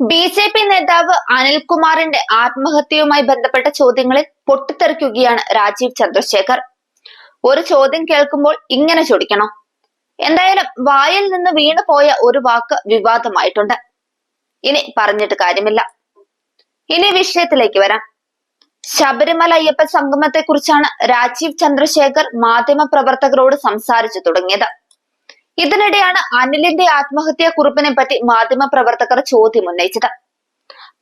B J P നേതാവ് അനിൽകുമാറിന്റെ ആത്മഹത്യയുമായി ബന്ധപ്പെട്ട ചോദ്യങ്ങളിൽ പൊട്ടിത്തെറിക്കുകയാണ് രാജീവ് ചന്ദ്രശേഖർ. ഒരു ചോദ്യം കേൾക്കുമ്പോൾ ഇങ്ങനെ ചോദിക്കണം. എന്തായാലും വായിൽ നിന്ന് വീണു പോയ ഒരു വാക്ക് വിവാദമായിട്ടുണ്ട്. ഇനി പറഞ്ഞിട്ട് കാര്യമില്ല. ഇനി വിഷയത്തിലേക്ക് വരാം. ശബരിമല അയ്യപ്പ സംഗമത്തെക്കുറിച്ചാണ് രാജീവ് ചന്ദ്രശേഖർ മാധ്യമ പ്രവർത്തകരോട് സംസാരിച്ചു തുടങ്ങിയത്. ഇതിനിടെയാണ് അനിലിന്റെ ആത്മഹത്യാ കുറിപ്പിനെ പറ്റി മാധ്യമ പ്രവർത്തകർ ചോദ്യം ഉന്നയിച്ചത്.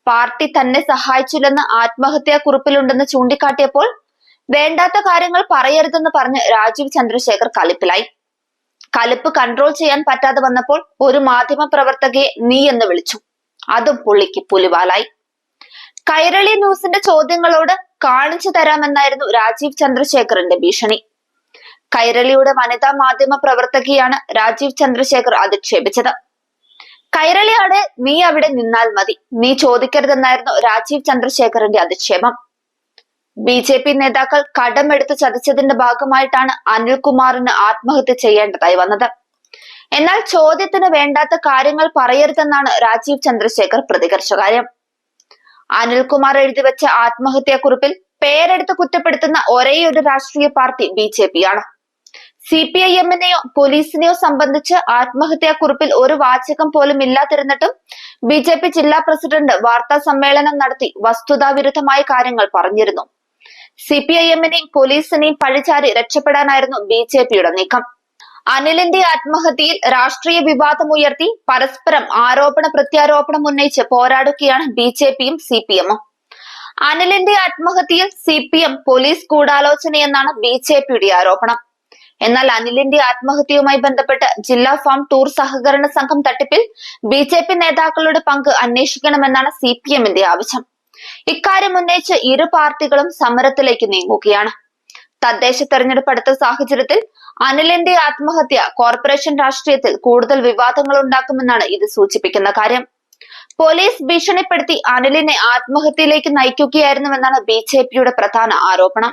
പാർട്ടി തന്നെ സഹായിച്ചില്ലെന്ന് ആത്മഹത്യാ കുറിപ്പിലുണ്ടെന്ന് ചൂണ്ടിക്കാട്ടിയപ്പോൾ വേണ്ടാത്ത കാര്യങ്ങൾ പറയരുതെന്ന് പറഞ്ഞ് രാജീവ് ചന്ദ്രശേഖർ കലിപ്പിലായി. കലിപ്പ് കൺട്രോൾ ചെയ്യാൻ പറ്റാതെ വന്നപ്പോൾ ഒരു മാധ്യമ പ്രവർത്തകയെ നീ എന്ന് വിളിച്ചു. അതും പുള്ളിക്ക് പുലിവാലായി. കൈരളി ന്യൂസിന്റെ ചോദ്യങ്ങളോട് കാണിച്ചു തരാമെന്നായിരുന്നു രാജീവ് ചന്ദ്രശേഖറിന്റെ ഭീഷണി. കൈരളിയുടെ വനിതാ മാധ്യമ പ്രവർത്തകയാണ് രാജീവ് ചന്ദ്രശേഖർ അധിക്ഷേപിച്ചത്. കൈരളിയാണ് നീ അവിടെ നിന്നാൽ മതി. നീ ചോദിക്കരുതെന്നായിരുന്നു രാജീവ് ചന്ദ്രശേഖറിന്റെ അധിക്ഷേപം. ബി ജെ പി നേതാക്കൾ കടമെടുത്ത് ചതിച്ചതിന്റെ ഭാഗമായിട്ടാണ് അനിൽകുമാറിന് ആത്മഹത്യ ചെയ്യേണ്ടതായി വന്നത്. എന്നാൽ ചോദ്യത്തിന് വേണ്ടാത്ത കാര്യങ്ങൾ പറയരുതെന്നാണ് രാജീവ് ചന്ദ്രശേഖർ പ്രതികരിച്ച കാര്യം. അനിൽകുമാർ എഴുതിവെച്ച ആത്മഹത്യാക്കുറിപ്പിൽ പേരെടുത്ത് കുറ്റപ്പെടുത്തുന്ന ഒരേയൊരു രാഷ്ട്രീയ പാർട്ടി ബി ജെ പി ആണ്. സി പി ഐ എമ്മിനെയോ പോലീസിനെയോ സംബന്ധിച്ച് ആത്മഹത്യാക്കുറിപ്പിൽ ഒരു വാചകം പോലും ഇല്ലാതിരുന്നിട്ടും ബി ജെ പി ജില്ലാ പ്രസിഡന്റ് വാർത്താ സമ്മേളനം നടത്തി വസ്തുതാവിരുദ്ധമായ കാര്യങ്ങൾ പറഞ്ഞിരുന്നു. സി പി ഐ എമ്മിനെയും പോലീസിനെയും പഴിചാരി രക്ഷപ്പെടാനായിരുന്നു ബി ജെ പിയുടെ നീക്കം. അനിലിന്റെ ആത്മഹത്യയിൽ രാഷ്ട്രീയ വിവാദം ഉയർത്തി പരസ്പരം ആരോപണ പ്രത്യാരോപണം ഉന്നയിച്ച് പോരാടുകയാണ് ബി ജെ പിയും സി പി എമ്മും അനിലിന്റെ ആത്മഹത്യയിൽ സി പി എം പോലീസ് ഗൂഢാലോചനയെന്നാണ് ബി ജെ പിയുടെ ആരോപണം. എന്നാൽ അനിലിന്റെ ആത്മഹത്യയുമായി ബന്ധപ്പെട്ട് ജില്ലാ ഫാം ടൂർ സഹകരണ സംഘം തട്ടിപ്പിൽ ബി ജെ പി നേതാക്കളുടെ പങ്ക് അന്വേഷിക്കണമെന്നാണ് സി പി എമ്മിന്റെ ആവശ്യം. ഇക്കാര്യം ഉന്നയിച്ച് ഇരു പാർട്ടികളും സമരത്തിലേക്ക് നീങ്ങുകയാണ്. തദ്ദേശ തെരഞ്ഞെടുപ്പ് അടുത്ത സാഹചര്യത്തിൽ അനിലിന്റെ ആത്മഹത്യ കോർപ്പറേഷൻ രാഷ്ട്രീയത്തിൽ കൂടുതൽ വിവാദങ്ങൾ ഉണ്ടാക്കുമെന്നാണ് ഇത് സൂചിപ്പിക്കുന്ന കാര്യം. പോലീസ് ഭീഷണിപ്പെടുത്തി അനിലിനെ ആത്മഹത്യയിലേക്ക് നയിക്കുകയായിരുന്നുവെന്നാണ് ബി പ്രധാന ആരോപണം.